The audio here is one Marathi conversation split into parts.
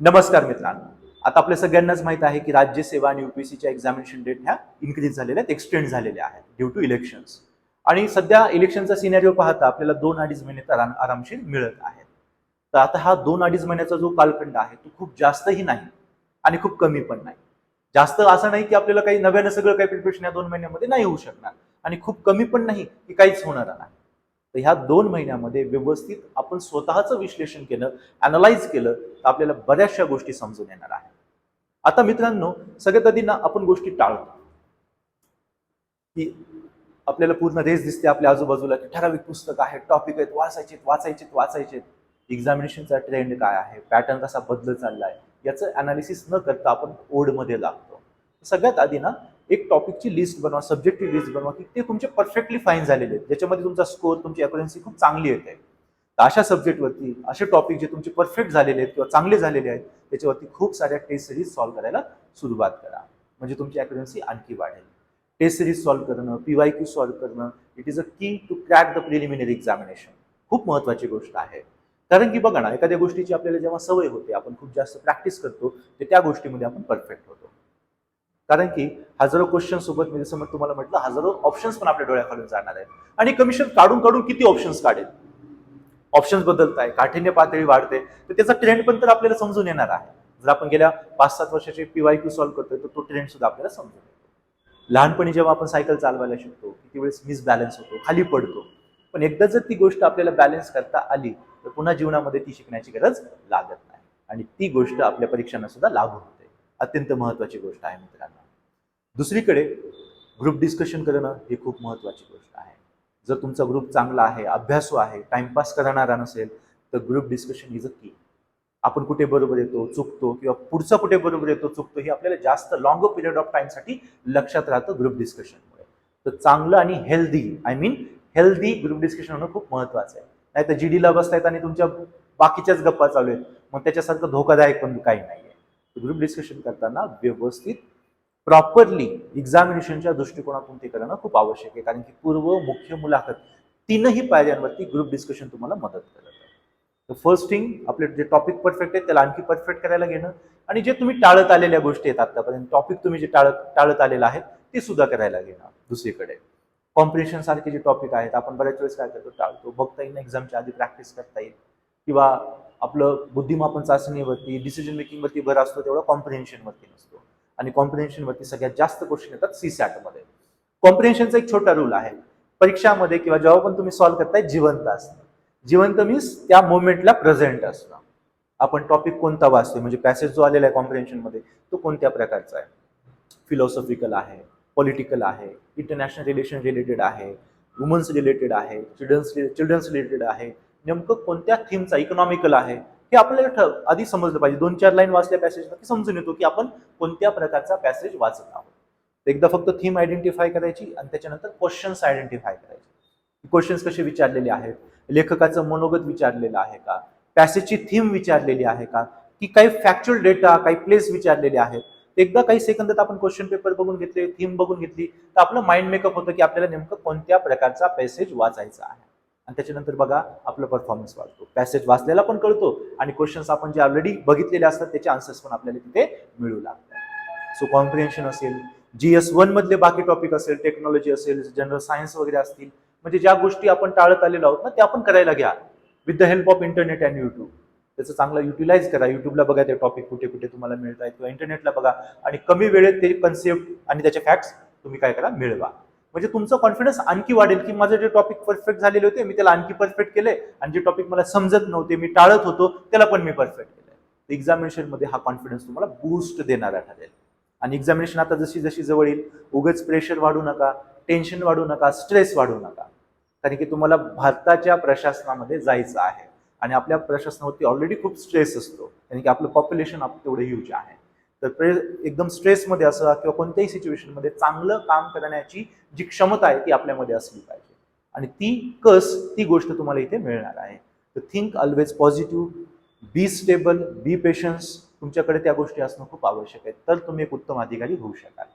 नमस्कार मित्रांनो. आता आपल्या सगळ्यांनाच माहीत आहे की राज्य सेवा आणि युपीएससीच्या एक्झामिनेशन डेट ह्या इन्क्रीज झालेल्या आहेत एक्सटेंड झालेल्या आहेत ड्यू टू इलेक्शन्स आणि सध्या इलेक्शनचा सिनेरिओ पाहता आपल्याला दोन अडीच महिने तर आरामशीर मिळत आहेत. तर आता हा दोन अडीच महिन्याचा जो कालखंड आहे तो खूप जास्तही नाही आणि खूप कमी पण नाही. जास्त असं नाही की आपल्याला काही नव्यानं सगळं काही प्रिपरेशन या दोन महिन्यामध्ये नाही होऊ शकणार आणि खूप कमी पण नाही की काहीच होणार नाही. तर ह्या दोन महिन्यामध्ये व्यवस्थित आपण स्वतःचं विश्लेषण केलं अनालाइज केलं तर आपल्याला बऱ्याचशा गोष्टी समजून येणार आहे आता मित्रांनो सगळ्यात आधी ना आपण गोष्टी टाळतो. की आपल्याला पूर्ण रेस दिसते आपल्या आजूबाजूला की ठराविक पुस्तक आहेत टॉपिक आहेत वाचायचे वाचायचे वाचायचे एक्झामिनेशनचा ट्रेंड काय आहे? पॅटर्न कसा बदलत चाललाय? याचं अनालिसिस न करता आपण ओढमध्ये लागतो. सगळ्यात आधी ना एक टॉपिकची लिस्ट बनवा सब्जेक्टची लिस्ट बनवा की ते तुमचे परफेक्टली फाईन झालेले आहेत. ज्याच्यामध्ये तुमचा स्कोर तुमची अकरन्सी खूप चांगली येते. तर अशा सब्जेक्टवरती असे टॉपिक जे तुमचे परफेक्ट झालेले आहेत किंवा चांगले झालेले आहेत त्याच्यावरती खूप साऱ्या टेस्ट सिरीज सॉल्व्ह करायला सुरुवात करा. म्हणजे तुमची अकरन्सी आणखी वाढेल. टेस्ट सिरीज सॉल्व्ह करणं पीवाय क्यू सॉल्व्ह करणं it is a key to crack the preliminary examination खूप महत्त्वाची गोष्ट आहे. कारण की बघा ना एखाद्या गोष्टीची आपल्याला जेव्हा सवय होते आपण खूप जास्त प्रॅक्टिस करतो तर त्या गोष्टीमध्ये आपण परफेक्ट कारण की हजारो क्वेश्चन सोबत मी जसं तुम्हाला म्हटलं हजारो ऑप्शन्स पण आपल्या डोळ्याखालून जाणार आहेत. आणि कमिशन काढून काढून किती ऑप्शन्स काढेल? ऑप्शन्स बदलत आहे काठिण्य पातळी वाढते. तर त्याचा ट्रेंड पण तर आपल्याला समजून येणार आहे. जर आपण गेल्या पाच सात वर्षाचे पीवाय क्यू सॉल्व्ह करतोय तर तो ट्रेंड सुद्धा आपल्याला समजून येतो. लहानपणी जेव्हा आपण सायकल चालवायला शिकतो किती वेळेस मिसबॅलन्स होतो खाली पडतो. पण एकदा जर ती गोष्ट आपल्याला बॅलन्स करता आली तर पुन्हा जीवनामध्ये ती शिकण्याची गरज लागत नाही. आणि ती गोष्ट आपल्या परीक्षांना सुद्धा लागू होते. अत्यंत महत्त्वाची गोष्ट आहे मित्रांनो. दुसरीकडे ग्रुप डिस्कशन करणं ही खूप महत्त्वाची गोष्ट आहे. जर तुमचा ग्रुप चांगला आहे अभ्यासू आहे टाइमपास करणारा नसेल तर ग्रुप डिस्कशन इज अ की आपण कुठे बरोबर येतो चुकतो किंवा पुढचा कुठे बरोबर येतो चुकतो हे आपल्याला जास्त लॉंग पिरियड ऑफ टाईमसाठी लक्षात राहतं ग्रुप डिस्कशनमुळे तर चांगलं आणि healthy I mean healthy group discussion होणं खूप महत्त्वाचं आहे. नाही तर जी डीला बसतायत आणि तुमच्या बाकीच्याच गप्पा चालू आहेत. मग त्याच्यासारखं धोकादायक पण काही नाही आहे ग्रुप डिस्कशन करताना व्यवस्थित प्रॉपरली एक्झामिनेशनच्या दृष्टिकोनातून ते करणं खूप आवश्यक आहे. कारण की पूर्व मुख्य मुलाखत तीनही पायऱ्यांवरती ग्रुप डिस्कशन तुम्हाला मदत करत तर फर्स्ट थिंग आपले जे टॉपिक परफेक्ट आहे त्याला आणखी परफेक्ट करायला घेणं. आणि जे तुम्ही टाळत आलेल्या गोष्टी आहेत आतापर्यंत टॉपिक तुम्ही जे टाळत टाळत आलेलं आहे ते सुद्धा करायला घेणं दुसरीकडे. कॉम्पिटिशन सारखे जे टॉपिक आहेत आपण बऱ्याच वेळेस काय करतो टाळतो. बघता येईल एक्झामच्या आधी प्रॅक्टिस करता येईल. किंवा आपलं बुद्धिमापन चाचणीवरती डिसिजन मेकिंगवरती भर असतो तेवढा कॉम्प्रिहेन्शनवरती नसतो. आणि कॉम्प्रिहेन्शनवरती सगळ्यात जास्त क्वेश्चन येतात सी सॅटमध्ये कॉम्प्रिहेन्शनचा एक छोटा रूल आहे. परीक्षामध्ये किंवा जेव्हा पण तुम्ही सॉल्व्ह करताय जिवंत असणं. जिवंत मीन्स त्या मोमेंटला प्रेझेंट असणं. आपण टॉपिक कोणता वाचतोय? म्हणजे पॅसेज जो आलेला आहे कॉम्प्रिहेन्शनमध्ये तो कोणत्या प्रकारचा आहे? फिलॉसॉफिकल आहे पॉलिटिकल आहे इंटरनॅशनल रिलेशन रिलेटेड आहे वुमन्स रिलेटेड आहे चिल्ड्रन्स चिल्ड्रन्स रिलेटेड आहे नेमकं कोणत्या थीमचा इकॉनॉमिकल आहे हे आपल्याला ठ आधी समजलं पाहिजे. दोन चार लाईन वाचल्या पॅसेजमध्ये समजून येतो की आपण कोणत्या प्रकारचा पॅसेज वाचत आहोत. एकदा फक्त थीम आयडेंटिफाय करायची आणि त्याच्यानंतर क्वेश्चन्स आयडेंटिफाय करायचे. क्वेश्चन्स कसे विचारलेले आहेत? लेखकाचं मनोगत विचारलेलं आहे का? पॅसेजची थीम विचारलेली आहे का? की काही फॅक्च्युअल डेटा काही प्लेस विचारलेले आहेत. एकदा काही सेकंदात आपण क्वेश्चन पेपर बघून घेतले थीम बघून घेतली तर आपलं माइंड मेकअप होतं की आपल्याला नेमकं कोणत्या प्रकारचा पॅसेज वाचायचा आहे. आणि त्याच्यानंतर बघा आपला परफॉर्मन्स वाढतो. पॅसेज वाचलेला पण कळतो आणि क्वेश्चन्स आपण जे ऑलरेडी बघितलेले असतात त्याचे आन्सर्स पण आपल्याला तिथे मिळू लागतात. सो कॉम्प्रिहेन्शन असेल जी एस वन मधले बाकी टॉपिक असेल टेक्नॉलॉजी असेल जनरल सायन्स वगैरे असतील म्हणजे ज्या गोष्टी आपण टाळत आलेलो आहोत ना त्या आपण करायला घ्या. With the help of internet and YouTube त्याचं चांगलं युटिलाइज करा. युट्यूबला बघा ते टॉपिक कुठे कुठे तुम्हाला मिळत आहेत किंवा इंटरनेटला बघा. आणि कमी वेळेत ते कन्सेप्ट आणि त्याचे फॅक्ट्स तुम्ही काय करा मिळवा. म्हणजे तुमचं कॉन्फिडन्स आणखी वाढेल की माझे जे टॉपिक परफेक्ट झालेले होते मी त्याला आणखी परफेक्ट केले आणि जे टॉपिक मला समजत नव्हते मी टाळत होतो त्याला पण मी परफेक्ट केलं एक्झामिनेशनमध्ये हा कॉन्फिडन्स तुम्हाला बूस्ट देणारा ठरेल. आणि एक्झामिनेशन आता जशी जशी जवळ येईल उगच प्रेशर वाढू नका टेन्शन वाढू नका स्ट्रेस वाढू नका. कारण की तुम्हाला भारताच्या प्रशासनामध्ये जायचं आहे. आणि आपल्या प्रशासनावरती ऑलरेडी खूप स्ट्रेस असतो. कारण की आपलं पॉप्युलेशन आप तेवढं ह्यूज आहे. तर प्रे एकदम स्ट्रेसमध्ये असा किंवा कोणत्याही सिच्युएशनमध्ये चांगलं काम करण्याची जी क्षमता आहे ती आपल्यामध्ये असली पाहिजे. आणि ती कस ती गोष्ट तुम्हाला इथे मिळणार आहे. तर think always positive be stable be patience तुमच्याकडे त्या गोष्टी असणं खूप आवश्यक आहे. तर तुम्ही एक उत्तम अधिकारी होऊ शकाल.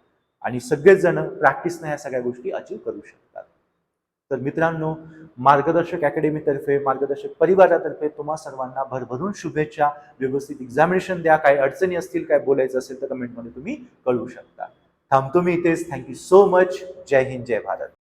आणि सगळेच जण प्रॅक्टिसनं ह्या सगळ्या गोष्टी अचीव करू शकतात. तर मित्रांनो मार्गदर्शक अकॅडमीतर्फे मार्गदर्शक परिवारातर्फे तुम्हा सर्वांना भरभरून शुभेच्छा. व्यवस्थित एक्झामिनेशन द्या. काही अडचणी असतील काय बोलायचं असेल तर कमेंटमध्ये तुम्ही कळवू शकता. थांबतो मी इथेच. थँक्यू सो मच जय हिंद जय भारत.